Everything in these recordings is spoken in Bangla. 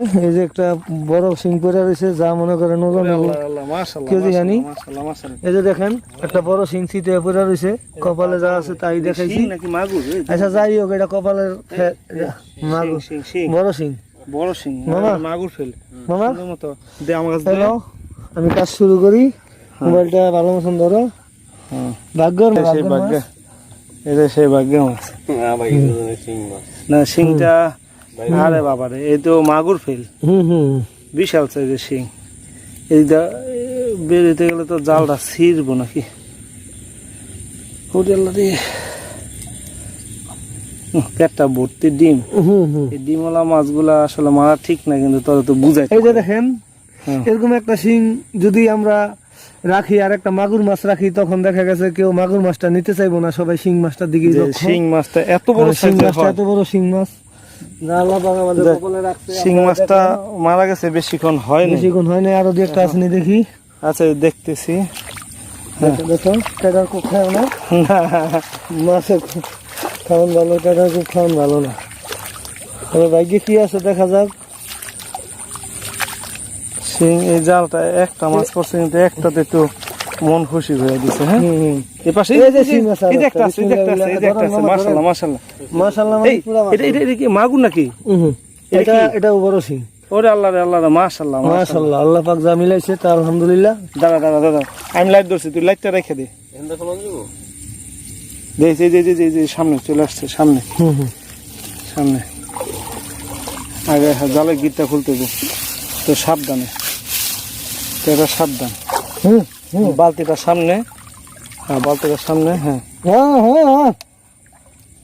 এই যে একটা বড় সিং পরে রয়েছে যা মনে করেন ওজন কেউ জানি? এই যে দেখেন একটা বড় সিং সিটে পরে রয়েছে কপালে যা আছে তাই দেখাইছি। মাগুর? আচ্ছা যাই হোক এটা কপালের মাগুর। বড় সিং। বড় শিং মামা? মাগুর ফেল। মামা? দে আমার কাছে আমি কাজ শুরু করি। মোবাইলটা ভালো মতন ধরো। হ্যাঁ। ভাগ্যর সেই ভাগ্য। এটা সেই ভাগ্য না শিংটা আরে বাবা রে এই তো মাগুর ফেল। বিশাল সাইজের শিং। এইটা বেরোতে গেলে তো জালটা ছিঁড়বো নাকি? পেটটা ভর্তি ডিম। এই ডিমওয়ালা মাছগুলা আসলে মারা ঠিক না কিন্তু তোরা তো বুঝাই এই যে দেখেন হ্যাঁ। এরকম একটা শিং যদি আমরা রাখি আর একটা মাগুর মাছ রাখি তখন দেখা গেছে কেউ মাগুর মাছটা নিতে চাইব না সবাই শিং মাছটার দিকে শিং মাছটা এত বড় শিং সাইজের মাছটা এত বড় শিং মাছ। শিং মাছটা মারা গেছে বেশিক্ষণ হয়নি। বেশিক্ষণ হয় না আরও দু একটা আসেনি দেখি। আচ্ছা দেখতেছি। দেখো, খুব না? মাছের খাওয়ান ভালো টাটার খুব খাওয়ান ভালো না। তবে ভাগ্যে কি আছে দেখা যাক। শিং এই জালটা একটা মাছ পড়ছে কিন্তু একটাতে একটু মন খুশি হয়ে দিছে হ্যাঁ। এই পাশে? এই যে শিং মাছ এই যে একটা, একটা আছে এই যে একটা আছে এই যে একটা আছে মাশাআল্লাহ মাশাআল্লাহ মাশাআল্লাহ মানে পুরা এটা এটা এটা কি মাগুর নাকি? হুম। এটা এটা বড় শিং ওরে আল্লাহ রে আল্লাহ মাশাআল্লাহ মাশাআল্লাহ মাশাআল্লাহ আল্লাহ পাক যা মিলাইছে তা আলহামদুলিল্লাহ। দাদা দাদা দাদা আমি লাইট ধরছি তুই লাইটটা রেখে দে। দে এই যে যে যে যে সামনে চলে আসছে সামনে। হুম হুম। সামনে। আগে জালের গিটটা খুলতে তো সাবধানে। তো এটা সাবধান। হুম হুম। বালতিটা সামনে। হ্যাঁ বালতিটার সামনে হ্যাঁ। হ্যাঁ হ্যাঁ হ্যাঁ।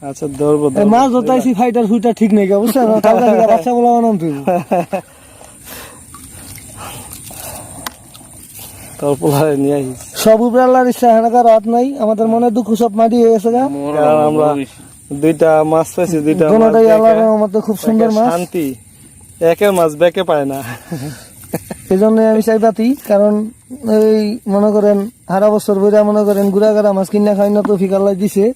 আচ্ছা ধরবো মাছ ধরতাইছি ফাইটার ফুইটার ঠিক নেই বুঝছেন? বাচ্চা বলা বানাম তুই। তারপর নিয়ে আসিস সব উপরে আল্লাহর ইচ্ছা হেনাকার রাত নাই। আমাদের মনে দুঃখ সব মাটি হয়ে গেছে গা। আমরা দুইটা মাছ পাইছি দুইটা আল্লাহর রহমতে খুব সুন্দর মাছ। শান্তি। একের মাছ বেকে পায় না। এই জন্য আমি চাই পাতি কারণ এই মনে করেন হারা বছর বইরা মনে করেন গুড়া গাড়া মাছ কিনা খাই না তো ফিকাল্লাই দিছে।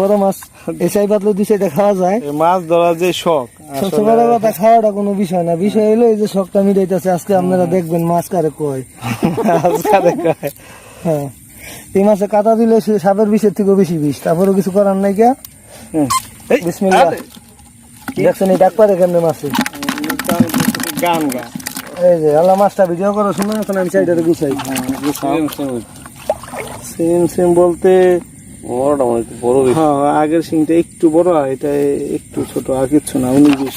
বড় মাছ এই চাই পাতলে দিছে এটা খাওয়া যায়। মাছ ধরার যে শখ সবচেয়ে বড় কথা খাওয়াটা কোনো বিষয় না। বিষয় হলো এই যে শখটা মিটাইতেছে আজকে আপনারা দেখবেন মাছ কারে কয়। হ্যাঁ। এই মাছে কাটা দিলে সে সাপের বিষের থেকেও বেশি বিষ তারপরেও কিছু করার নাই গিয়া। এই, বিসমিল্লাহ দেখছেন এই ডাক পারে কেমনে মাছে? গান গান এই যে আল্লাহ মাছটা ভিডিও করো শুনো এখন আমি সাইডে গুছাই। সেম সেম বলতে হ্যাঁ আগের সিংটা একটু বড় এটা একটু ছোট আর কিচ্ছু না উনি বিশ।